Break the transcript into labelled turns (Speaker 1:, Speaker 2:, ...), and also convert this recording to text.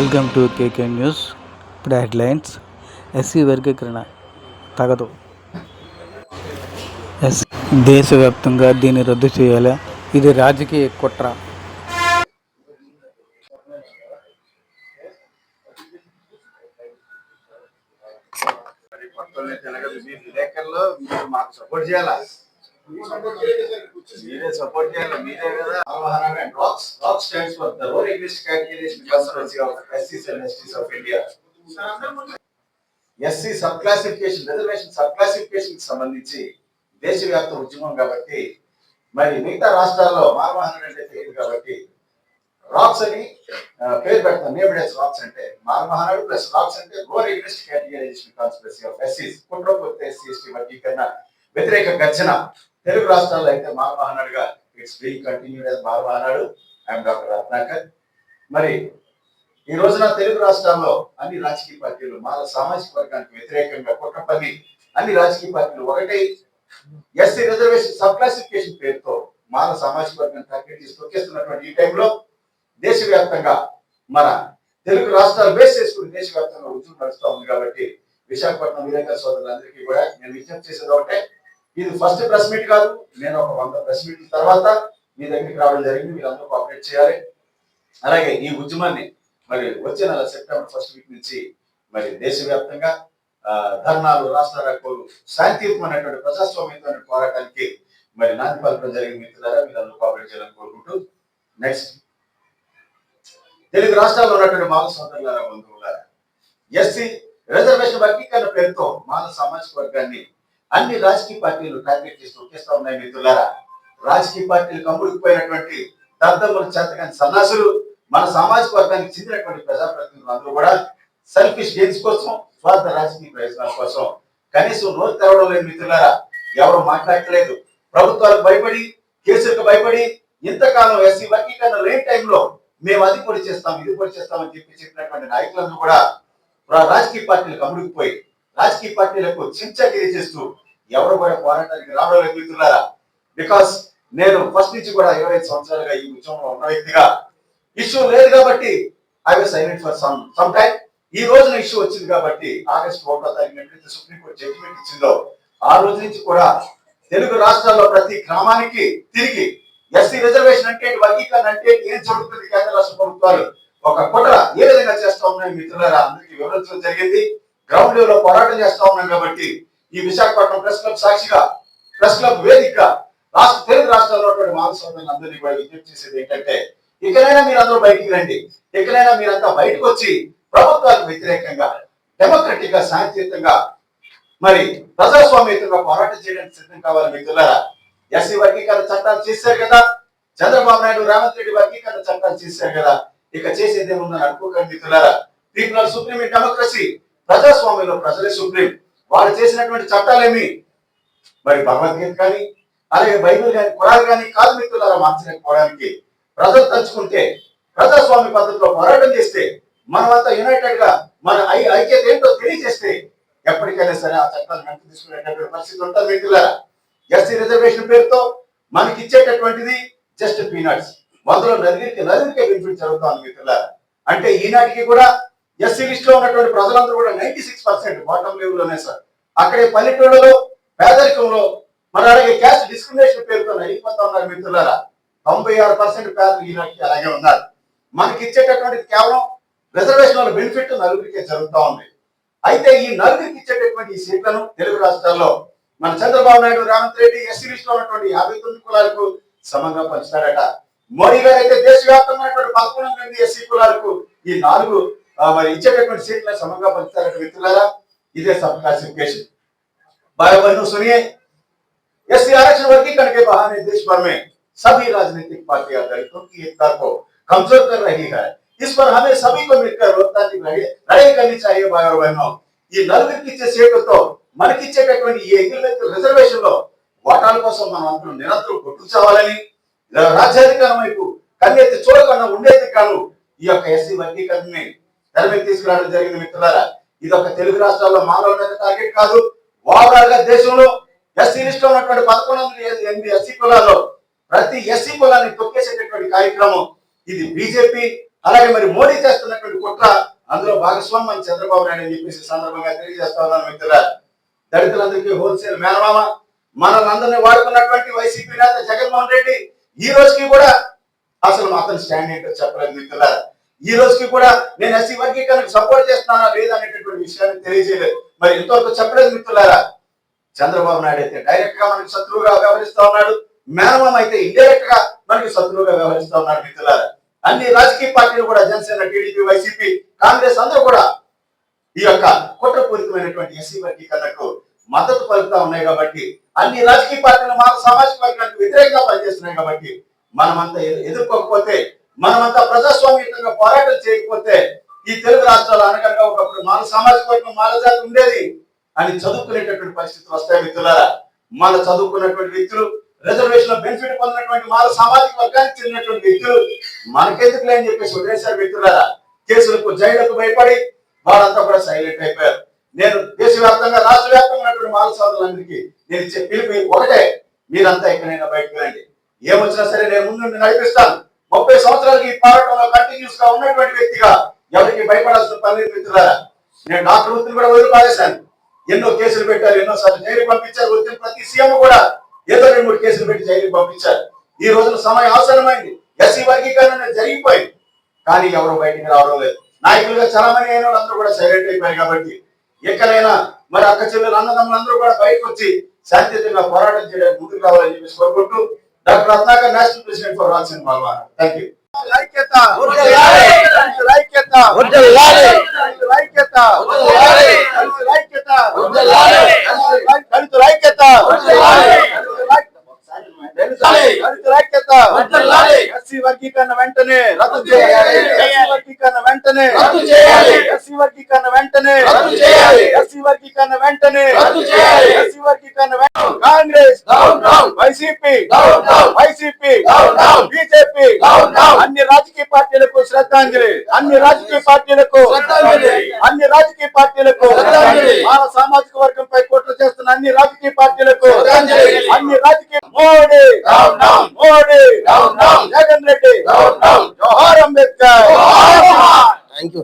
Speaker 1: Welcome to KK news ఇప్పుడు headlines. SC వర్గీకరణ తగదు. ఎస్ దేశవ్యాప్తంగా దీన్ని రద్దు చేయాలి? ఇది రాజకీయ కుట్ర.
Speaker 2: మాకు సపోర్ట్ చేయాలా? మీరే సపోర్ట్ చేయాలి మీరే కదా. అవగాహన rocks rock stands for the roar English categories constituency of ఎస్సీస్ and STs of India SC sub classification reservation sub క్లాసిఫికేషన్కి సంబంధించి దేశవ్యాప్త ఉద్యమం కాబట్టి మరి మిగతా రాష్ట్రాల్లో మారవాహనం అంటే తెలియదు కాబట్టి రాక్స్ అని పేరు పెడతాం. నేమ్డ్ రాక్స్ అంటే మారవాహనాలు ప్లస్ రాక్స్ అంటే roar English categorization conspiracy of ఎస్సీస్ కుట్రపూర్తి ఎస్సీ ఎస్టీ వర్గీకరణ వ్యతిరేక గర్జన. తెలుగు రాష్ట్రాల్లో అయితే మానవహనాడుగా ఇట్స్ బీ కంటిన్యూడ్ as మానవహనాడు ఐఎమ్ డాక్టర్ రత్నాకర్. మరి ఈ రోజున తెలుగు రాష్ట్రాల్లో అన్ని రాజకీయ పార్టీలు మాల సామాజిక వర్గానికి వ్యతిరేకంగా కుట్రపల్లి అన్ని రాజకీయ పార్టీలు ఒకటే. ఎస్సీ రిజర్వేషన్ సబ్ క్లాసిఫికేషన్ పేరుతో మాల సామాజిక వర్గం టార్గెట్ చేసి తొక్కేస్తున్నటువంటి ఈ టైంలో దేశవ్యాప్తంగా మన తెలుగు రాష్ట్రాలు బేస్ చేసుకుని దేశవ్యాప్తంగా ఉద్యమం నడుస్తూ ఉంది కాబట్టి విశాఖపట్నం విలేకరుల సోదరులందరికీ కూడా నేను విజ్ఞప్తి చేసేది ఒకటే. ఇది ఫస్ట్ ప్రెస్ మీట్ కాదు నేను ఒక వంద ప్రెస్ మీట్ తర్వాత మీ దగ్గరికి రావడం జరిగింది మీరందరూ కోఆపరేట్ చేయాలి. అలాగే ఈ ఉద్యమాన్ని మరి వచ్చే నెల సెప్టెంబర్ ఫస్ట్ వీక్ నుంచి మరి దేశవ్యాప్తంగా ఆ, ధర్నాలు రాష్ట్ర రక్కులు శాంతియుతమైనటువంటి ప్రజాస్వామ్యమైన పోరాటానికి మరి నాంది పలకడం జరిగింది మిత్రులారా మీరందరూ కోఆపరేట్ చేయాలని కోరుకుంటూ. నెక్స్ట్ తెలుగు రాష్ట్రాల్లో ఉన్నటువంటి మాల సోదరులారా బంధువులారా ఎస్సీ రిజర్వేషన్ వర్గీకరణ పేరుతో మాల సామాజిక వర్గాన్ని అన్ని రాజకీయ పార్టీలు టార్గెట్ చేసి తొక్కేస్తా ఉన్నాయి మిత్రులారా రాజకీయ పార్టీలు కమ్ముడిపోయినటువంటి దద్దమ్మల చేతకాని సన్నాసులు మన సామాజిక వర్గానికి చెందినటువంటి ప్రజాప్రతినిధులు అందరూ కూడా సెల్ఫిష్ గేమ్స్ కోసం స్వార్థ రాజకీయ ప్రయోజనాల కోసం కనీసం నోరు తెరవడం లేని మిత్రులారా ఎవరు మాట్లాడట్లేదు. ప్రభుత్వాలకు భయపడి కేసులకు భయపడి ఇంతకాలం ఎస్సీ వర్గీకరణ లేని టైంలో మేము అది కూడా చేస్తాం ఇది కూడా చేస్తామని చెప్పి చెప్పినటువంటి నాయకులను కూడా రాజకీయ పార్టీలకు అమ్ముడుకుపోయి రాజకీయ పార్టీలకు చించగిరి చేస్తూ ఎవరు కూడా పోరాటానికి రావడం ఎదుగుతున్నారా బికాస్ నేను ఫస్ట్ నుంచి కూడా ఇరవై సంవత్సరాలుగా ఈ ఉద్యమంలో ఉన్న వ్యక్తిగా. ఇష్యూ లేదు కాబట్టి I was silent for some some time ఈ రోజున ఇష్యూ వచ్చింది కాబట్టి ఆగస్ట్ ఒకటో తారీఖు ఎప్పుడైతే సుప్రీంకోర్టు జడ్జిమెంట్ ఇచ్చిందో ఆ రోజు నుంచి కూడా తెలుగు రాష్ట్రాల్లో ప్రతి గ్రామానికి తిరిగి ఎస్సీ రిజర్వేషన్ అంటే వర్గీకరణ అంటే ఏం జరుగుతుంది కేంద్ర రాష్ట్ర ప్రభుత్వాలు ఒక కుట్ర ఏ విధంగా చేస్తా ఉన్నాయి మిత్రులారా అందరికీ వివరించడం జరిగింది. గ్రౌండ్ లెవెల్లో పోరాటం చేస్తా ఉన్నాం కాబట్టి ఈ విశాఖపట్నం ప్రెస్ క్లబ్ సాక్షిగా ప్రెస్ క్లబ్ వేదిక రాష్ట్ర తెలుగు రాష్ట్రాల్లో ఉన్నటువంటి మానవ అందరినీ కూడా విజ్ఞప్తి చేసేది ఏంటంటే ఇకనైనా మీరందరూ బయటికి రండి. ఇకనైనా మీరంతా బయటకు వచ్చి ప్రభుత్వాలకు వ్యతిరేకంగా డెమోక్రటిక్గా శాంతియుతంగా మరి ప్రజాస్వామ్యతంగా పోరాటం చేయడానికి సిద్ధం కావాలి మిత్రులారా ఎస్సీ వర్గీకరణ చట్టాలు చేశారు కదా. చంద్రబాబు నాయుడు రేవంత్ రెడ్డి వర్గీకరణ చట్టాలు చేశారు కదా. ఇక చేసేది ఏముందని అనుకోకండి మిత్రులారా పీపుల్ ఆర్ సుప్రీం డెమోక్రసీ ప్రజాస్వామ్యంలో ప్రజలే సుప్రీం. వారు చేసినటువంటి చట్టాలేమి? మరి భగవద్గీత కానీ అలాగే బైబిల్ కానీ కురాలు కానీ కాదు మిత్రులారా మార్చలేకపోవడానికి. ప్రజలు తలుచుకుంటే ప్రజాస్వామ్య పద్ధతిలో పోరాటం చేస్తే మనమంతా యునైటెడ్గా మన ఐ ఐక్యత ఏంటో తెలియజేస్తే ఎప్పటికైనా సరే ఆ చట్టాలు వెనక్కి తీసుకునేటటువంటి పరిస్థితి ఉంటుంది మిత్రులారా. ఎస్సీ రిజర్వేషన్ పేరుతో మనకి ఇచ్చేటటువంటిది జస్ట్ పీనట్స్ మొదలు నలుగురికి నలుగురికే బెనిఫిట్ జరుగుతుంది మిత్రులారా. అంటే ఈనాటికి కూడా ఎస్సీ లిస్ట్లో ఉన్నటువంటి ప్రజలందరూ కూడా నైన్టీ సిక్స్ పర్సెంట్ బాటం లెవెల్లోనే సార్. అక్కడే పల్లెటూళ్ళలో పేదరికంలో మరి అలాగే క్యాస్ట్ డిస్క్రిమినేషన్ పేరుతో నలిగిపోతా ఉన్నారు మిత్రులారా. తొంభై ఆరు పర్సెంట్ పేదలు ఈనాటికి అలాగే ఉన్నారు. మనకి ఇచ్చేటటువంటి కేవలం రిజర్వేషన్ వల్ల బెనిఫిట్ నలుగురికే జరుగుతూ ఉంది. అయితే ఈ నలుగురికి ఇచ్చేటటువంటి ఈ సీట్లను తెలుగు రాష్ట్రాల్లో మన చంద్రబాబు నాయుడు రేవంత్ రెడ్డి ఎస్సీ లిస్ట్లో ఉన్నటువంటి యాభై తొమ్మిది కులాలకు సమంగా పంచుతారట మోడీ గారు అయితే దేశవ్యాప్తంగా ఉన్నటువంటి పదకొండు మంది ఎస్సీ కులాలకు ఈ నాలుగు మరి ఇచ్చేటటువంటి సీట్లను సమంగా పంచుతారట వ్యక్తులారా ఇదే సబ్ క్లాसिफिकेशन भाई बहनों सुनिए एससी आरक्षण वर्गीकरण के बहाने देश भर में सभी राजनीतिक पार्टियां दलितों की एकता को कमजोर कर रही है इस पर हमें सभी को मिलकर रोकतांत्रिक लड़ाई करनी चाहिए भाई और बहनों ఈ నలుగురికిచ్చే సీట్లతో మనకిచ్చేటటువంటి ఈ ఎంగిల్ రిజర్వేషన్లో వాటాల కోసం మనం అందరం నిరంతరం కొట్టుకోవాలని రాజ్యాధికారం వైపు కన్నెత్తి చూడకుండా ఉండేది కాదు ఈ యొక్క ఎస్సీ వర్గీకరణని తెర తీసుకురావడం జరిగింది మిత్రులారా. ఇది ఒక తెలుగు రాష్ట్రాల్లో మానవుల టార్గెట్ కాదు. ఓవరాల్గా దేశంలో ఎస్సీ లిస్ట్ ఉన్నటువంటి పదకొండు వందల ఎనిమిది ఎస్సీ కులాల్లో ప్రతి ఎస్సీ కులాన్ని తొక్కేసేటటువంటి కార్యక్రమం ఇది బీజేపీ అలాగే మరి మోడీ చేస్తున్నటువంటి కుట్ర. అందులో భాగస్వామి మన చంద్రబాబు నాయుడు అని చెప్పేసి సందర్భంగా తెలియజేస్తా ఉన్నాను మిత్రులారా. దళితులందరికీ హోల్సేల్ మేనమామ. మనల్ని వాడుకున్నటువంటి వైసీపీ నేత జగన్మోహన్ రెడ్డి ఈ రోజుకి కూడా అసలు అతని స్టాండ్ ఏంటో చెప్పలేదు మిత్రులారా. ఈ రోజుకి కూడా నేను ఎస్సీ వర్గీకరణకు సపోర్ట్ చేస్తున్నానా లేదా అనేటటువంటి విషయాన్ని తెలియజేయలేదు. మరి ఇంతవరకు చెప్పలేదు మిత్రులారా. చంద్రబాబు నాయుడు అయితే డైరెక్ట్గా మనకి శత్రువుగా వ్యవహరిస్తా ఉన్నాడు. మేనమామ అయితే ఇండైరెక్ట్గా మనకి శత్రువుగా వ్యవహరిస్తా ఉన్నాడు మిత్రులారా. అన్ని రాజకీయ పార్టీలు కూడా జనసేన టీడీపీ వైసీపీ కాంగ్రెస్ అందరూ కూడా ఈ యొక్క కుట్రపూరితమైనటువంటి ఎస్సీ వర్గీకరణకు మద్దతు పలుకుతా ఉన్నాయి కాబట్టి అన్ని రాజకీయ పార్టీలు మన సామాజిక వర్గానికి వ్యతిరేకంగా పనిచేస్తున్నాయి కాబట్టి మనమంతా ఎదుర్కోకపోతే మనమంతా ప్రజాస్వామ్యంగా పోరాటం చేయకపోతే ఈ తెలుగు రాష్ట్రాలు అనగనగా ఒకప్పుడు మన సామాజిక వర్గం మాల జాతి ఉండేది అని చదువుకునేటటువంటి పరిస్థితులు వస్తాయి మిత్రులారా. మన చదువుకున్నటువంటి వ్యక్తులు రిజర్వేషన్లో బెనిఫిట్ పొందినటువంటి మన సామాజిక వర్గానికి చెందినటువంటి వ్యక్తులు మనకెందుకు లేని చెప్పేసి వదిలేశారు మిత్రులారా. కేసులకు జైళ్ళకు భయపడి వాళ్ళంతా కూడా సైలెంట్ అయిపోయారు. నేను దేశవ్యాప్తంగా రాష్ట్ర వ్యాప్తంగా ఉన్నటువంటి మాల సోదరులందరికీ నేను ఇచ్చే పిలిపి ఒకటే మీరంతా ఎక్కడైనా బయటకు రండి. ఏమొచ్చినా సరే నేను ముందు నడిపిస్తాను. ముప్పై సంవత్సరాలకి ఈ పోరాటంలో కంటిన్యూస్గా ఉన్నటువంటి వ్యక్తిగా ఎవరికి భయపడాల్సిన పని మిత్రులారా. నేను డాక్టర్ వృత్తిని కూడా వదిలి పారేశాను ఎన్నో కేసులు పెట్టారు ఎన్నో సార్లు జైలు పంపించారు. వచ్చిన ప్రతి సీఎం కూడా ఏదో రెండు మూడు కేసులు పెట్టి జైలు పంపించారు. ఈ రోజున సమయం అవసరమైంది. ఎస్సీ వర్గీకరణ జరిగిపోయింది. కానీ ఎవరు బయటికి రావడం లేదు. నాయకులుగా చాలా మంది అయిన వాళ్ళందరూ కూడా సైలెంట్ అయిపోయారు కాబట్టి ఎక్కడైనా మరి అక్క చెల్లెలు అన్నదమ్ములందరూ కూడా బయటకు వచ్చి శాంతియుతంగా పోరాటం చేయడానికి ముందుకు రావాలని చెప్పేసి కోరుకుంటూ doctor Ratnakar national president for రాల్సిన బాబా థ్యాంక్ యూ ఐక్యత. ఐక్యత. ఐక్యత. ఐక్యత. ఐక్యత. ఐక్యత.
Speaker 3: వర్ధిల్లాలి.
Speaker 2: ఎస్సీ వర్గీకరణ వెంటనే రద్దు చేయాలి. ఎస్సీ వర్గీకరణ వెంటనే
Speaker 3: రద్దు చేయాలి.
Speaker 2: ఎస్సీ వర్గీకరణ వెంటనే
Speaker 3: రద్దు చేయాలి.
Speaker 2: ఎస్సీ వర్గీకరణ వెంటనే
Speaker 3: రద్దు చేయాలి.
Speaker 2: ఎస్సీ వర్గీకరణ వెంటనే Congress
Speaker 3: Down, down.
Speaker 2: YCP
Speaker 3: Down, down.
Speaker 2: YCP
Speaker 3: Down, down.
Speaker 2: BJP
Speaker 3: Down, down.
Speaker 2: అన్ని రాజకీయ పార్టీలకు శ్రద్ధాంజలి అన్ని రాజకీయ పార్టీలకు
Speaker 3: శ్రద్ధాంజలి.
Speaker 2: అన్ని రాజకీయ పార్టీలకు
Speaker 3: శ్రద్ధాంజలి.
Speaker 2: మన సామాజిక వర్గంపై కుట్ర చేస్తున్న అన్ని రాజకీయ పార్టీలకు
Speaker 3: శ్రద్ధాంజలి.
Speaker 2: అన్ని రాజకీయ Modi
Speaker 3: Down, down.
Speaker 2: Modi
Speaker 3: Down, down. Jagan Reddy. Johar Ambedkar. Thank you